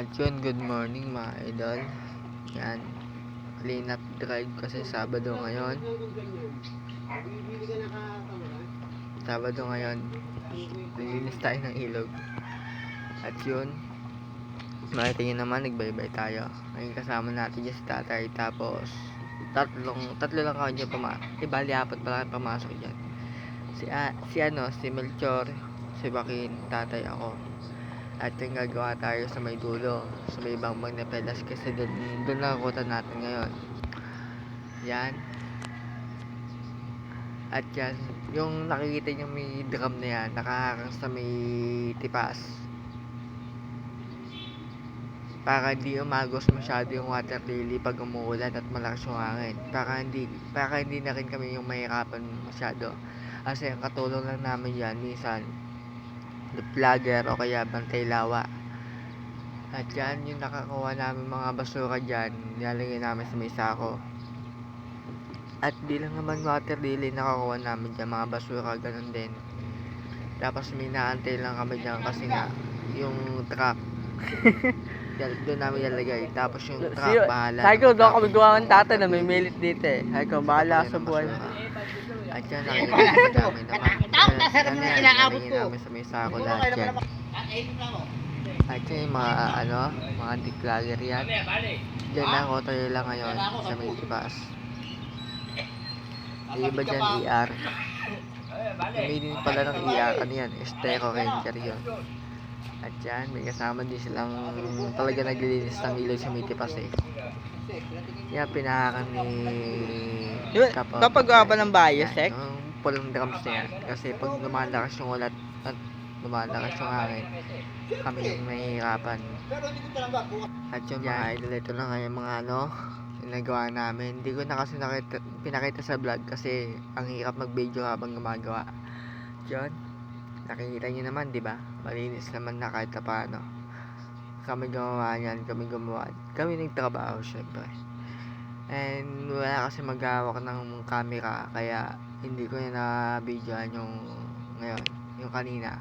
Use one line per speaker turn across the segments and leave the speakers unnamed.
At yun, good morning mga idol. Yan. Clean up drive kasi Sabado ngayon. Sabado ngayon. Lilinis tayo ng ilog. At yun, makita nyo naman, nagbaybay tayo. Ngayon kasama natin yung si tatay. Tapos, tatlong, tatlo lang ako dyan pumasok. Eh, bali, apat kayo pumasok dyan. Si, a, si ano, si Melchor, si Bakin, tatay ako. At yung gagawa tayo sa may dulo, sa may bangbang na pedas kasi doon, doon nakakutan natin ngayon. Yan. At yan, yung nakikita nyo may drum na yan, nakaharang sa may tipas. Para hindi umagos masyado yung water lily pag umuulan at malakas yung hangin. Para hindi, para hindi na rin kami yung mahirapan masyado. Kasi ang katulong lang namin yan, minsan, vlogger o kaya bantay lawa. At yan, yung nakakuha namin mga basura dyan, nilalagay namin sa may sako. At di lang naman water lily nakakuha namin dyan, mga basura, ganun din. Tapos may naantay lang kami dyan kasi nga, yung truck, doon namin ilalagay. Tapos yung truck, bahala.
Sabi ko, doon kami gawa ng tatay na may milit dito eh. Sabi ko, bahala sa buhay.
basura. At yan, nakikita ko namin naman.
Nasa
Yan, yan,
inaabot ko.
sa may sako lahat yan. At yan yung mga ano, mga declarer yan. Diyan na ako tayo lang ngayon sa may tibas. Yung iba dyan ER. May din pala ng ER, ano yan, Estero Ranger yun. At yan, may kasama din silang talaga naglilinis ng ilog sa may tipas eh. Yan, pinahakan ni
Di ba,
Kapag-
papagawa ba ng
Yan,
eh?
Yung pulang drums na yan. Kasi pag lumalakas yung ulat at lumalakas yung hangin, kami yung mahihirapan. At yung mga idol, ito na nga yung mga ano, yung nagawa namin. Hindi ko na kasi nakita, pinakita sa vlog kasi ang hirap mag-video habang gumagawa. Yun, nakikita nyo naman, di ba? Malinis naman na kahit paano. Kami gumawa niyan, kami gumawa. Kami nagtrabaho, syempre. And wala kasi maghawak ng camera, kaya hindi ko na na-videoan yung ngayon, yung kanina.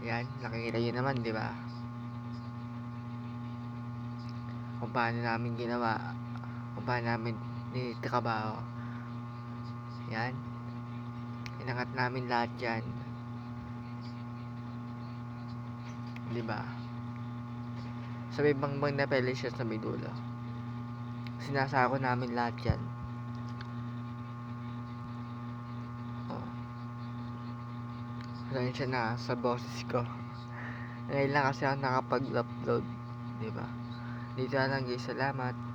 Yan, nakikita nyo naman, di ba? Kung paano namin ginawa, kung paano namin nititrabaho. Yan. Inangat namin lahat yan. Di ba? Sa may bangbang na siya sa may dulo. Sinasako namin lahat yan. Oh. Pasensya na sa boses ko. Ngayon lang kasi ako nakapag-upload. Di ba? Dito na lang guys. Salamat.